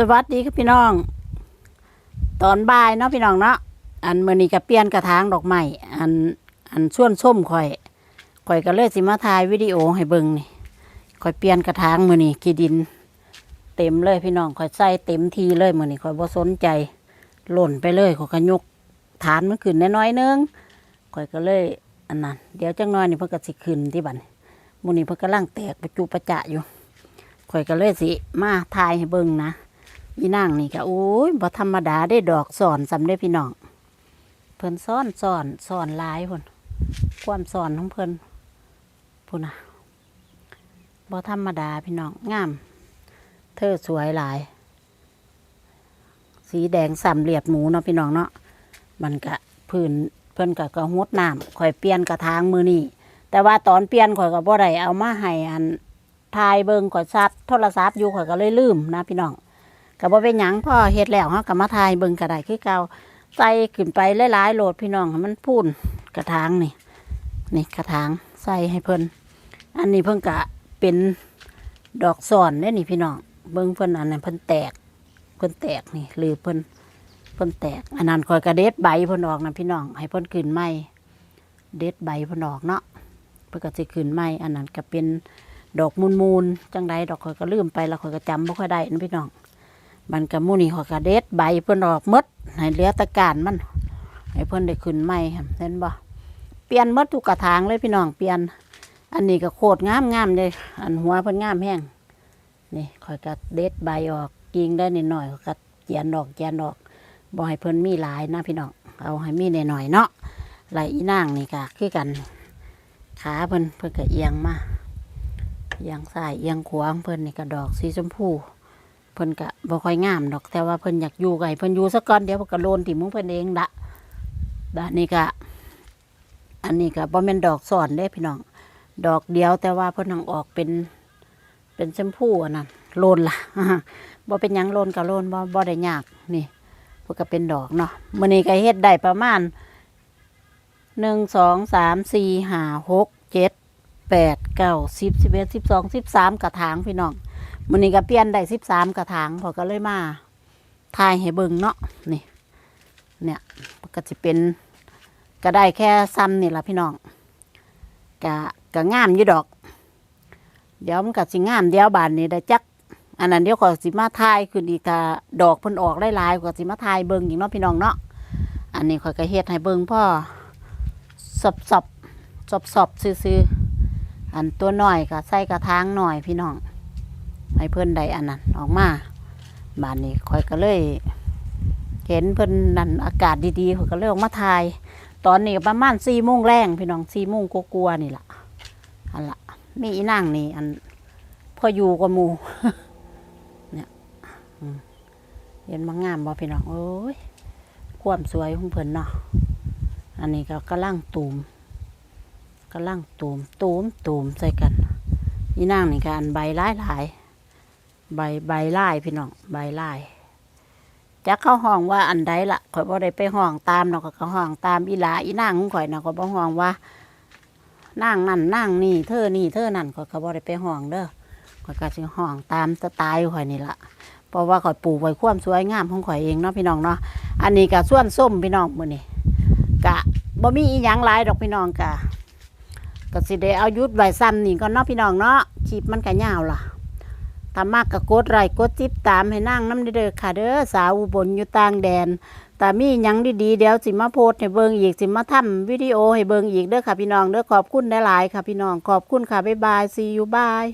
สวัสดีครับพี่น้อง ตอนบ่ายเนาะพี่น้องเนาะอันมื้อนี้ก็เปลี่ยนกระถางดอกไม้อันอันส่วนส้มข่อยข่อยก็เลยสิมาถ่ายวิดีโอให้เบิ่งนี่ข่อยเปลี่ยนกระถางมื้อนี้ขี้ดิน เต็มเลยพี่น้องข่อยใส่เต็มทีเลยมื้อนี้ข่อยบ่สนใจหล่นไปเลยข่อยก็ยกฐานมันขึ้นน้อยๆนึงข่อยก็เลยอันนั้นเดี๋ยวจังน้อยนี่เพิ่นก็สิขึ้นที่บัดนี้มื้อนี้เพิ่นกำลังแตกประจุประจะอยู่ข่อยก็เลยสิมาถ่ายให้เบิ่งนะ อีนางนี่ก็โอ้ยบ่ธรรมดาได้ดอกสอนสำได้พี่น้องเพิ่นซ่อนสอนสอนหลายพุ่นความสอนของเพิ่นพุ่นน่ะบ่ธรรมดาพี่น้องงาม เธอสวยหลาย สีแดงสามเหลียดหมูเนาะพี่น้องเนาะมันก็พื้นเพิ่นก็ก็ฮดน้ำข่อยเปลี่ยนกระถางมือนี่แต่ว่าตอนเปลี่ยนข่อยก็บ่ได้เอามาให้อันทายเบิงข่อยซัดโทรศัพท์อยู่ข่อยก็เลยลืมนะพี่น้อง ก็บ่เป็นหยังพ่อเฮ็ดแล้วเฮาก็มาทายเบิ่งก็ได้คือเก่าใส่ขึ้นไปหลายๆโหลดพี่น้องให้มันพูนกระถางนี่นี่กระถางใส่ให้เพิ่นอันนี้เพิ่นก็เป็นดอกซอนเด้นี่พี่น้องเบิ่งเพิ่นอันนั้นเพิ่นแตกเพิ่นแตกนี่หรือเพิ่นเพิ่นแตก อันนั้นคอยกระเด็ดใบเพิ่นออกนะพี่น้องให้เพิ่นขึ้นใหม่เด็ดใบเพิ่นออกเนาะเพิ่นก็สิขึ้นใหม่อันนั้นก็เป็นดอกมูลๆจังใดดอกคอยก็ลืมไปแล้วคอยก็จำบ่ค่อยได้นะพี่น้อง มันก็หมูนี่เขาก็เด็ดใบเพิ่นออกมดให้เหลือแตะการมันให้เพิ่นได้ขึ้นใหม่เห็นบ่เปลี่ยนมดทุกกระถางเลยพี่น้องเปลี่ยน อันนี้ก็โคตรงามงามเลยอันหัวเพิ่นงามแห้งนี่คอยก็เด็ดใบออกกิ่งได้นิดหน่อยข้อยก็เจียนดอกเจียนดอกบ่ให้เพิ่นมีหลายนะพี่น้องเอาให้มีหน่อยเนาะไหลอีนางนี่ก็คือกัน ขาเพิ่นเพิ่นก็เอียงมาเอียงซ้ายเอียงขวางเพิ่นนี่ก็ดอกสีชมพู เพิ่นก็บ่ค่อยงามดอก แต่ว่าเพิ่นอยากอยู่ไก่เพิ่นอยู่สักก่อนเดี๋ยวเพิ่นก็โลนติมุงเพิ่นเองละดะนี่ก็อันนี้ก็บ่แม่นดอกสอนเด้พี่น้อง ดอกเดียวแต่ว่าเพิ่นทางออกเป็น เป็นชมพูอันนั้นโลนละบ่เป็นหยังโลนก็โลนบ่บ่ได้ยากนี่เพิ่นก็เป็นดอกเนาะมื้อนี้ก็เฮ็ดได้ประมาณหนึ่งสองสามสี่ห้าหกเจ็ดแปดเก้าสิบสิบเอ็ดสิบสองสิบสามกระถางพี่น้อง มันนี้ก็เปลี่ยนได้สิบสามกระถางพอก็เลยมาทายให้เบิ่งเนาะนี่ เนี่ยก็จะเป็นก็ได้แค่ซ้ำนี่ละพี่น้องกะกะงามอยู่ดอก เดี๋ยวมันก็สิงามเดี๋ยวบานนี้ได้จัก อันนั้นเดี๋ยวก็สิมาทายขึ้นอีกกะดอกเพิ่นออกหลายๆก็สิมาทายเบิ่งอีกเนาะพี่น้องเนาะอันนี้ข่อยก็เฮ็ดให้เบิ่งพ่อสอบสอบสอบสอบซื่อๆอันตัวหน่อยก็ใส่กระถางหน่อยพี่น้อง ให้เพื่อนใดอันนั้นออกมาบ้านนี้คอยก็เลยเห็นเพื่อนนั่นอากาศดีๆข่อยก็เลยออกมาถ่าย ตอนนี้ประมาณสี่โมงแรงพี่น้องสี่โมงกลัวๆนี่ล่ะอันละมีอีนั่งนี่อันพออยู่กับมูเนี่ยเห็นมางามบ่พี่น้องโอ้ยความสวยของเพิ่นเนาะอันนี้ก็กำลังตูมกำลังตูมตูมตูมใส่กันนี่นางนี่การใบหลายหลายๆ ใบใบไลายพี่น้องใบไลายจักเข้าห้องว่าอันใดละข่อยบ่ได้ไปห้องตามเนาะก็เขาห้องตามอีหลาอีนางของข่อยเนาะข่อยบ่ห้องว่านางนั่นนางนี่เธอนี่เธอนั่นข่อยก็บ่ได้ไปห้องเด้อข่อยก็สิห้องตามสไตล์ข่อยนี่ละเพราะว่าข่อยปลูกไว้ความสวยงามของข่อยเองเนาะพี่น้องเนาะอันนี้ก็ส่วนส้มพี่น้องมื้อนี้กะบ่มีอีหยังหลายดอกพี่น้องกะก็สิได้เอายุดไว้ซ้ำนี่ก็เนาะพี่น้องเนาะคลิปมันก็ยาวล่ะ ถ้ามากก็กดไลค์กดติดตามให้นั่งน้ำเด้อค่ะเด้อสาวอุบลอยู่ต่างแดนแต่มีหยังดีๆเดี๋ยวสิมาโพสต์ให้เบิงอีกสิมาทำวิดีโอให้เบิงอีกเด้อค่ะพี่น้องเด้อขอบคุณหลายๆค่ะพี่น้องขอบคุณค่ะบ๊ายบายซียูบาย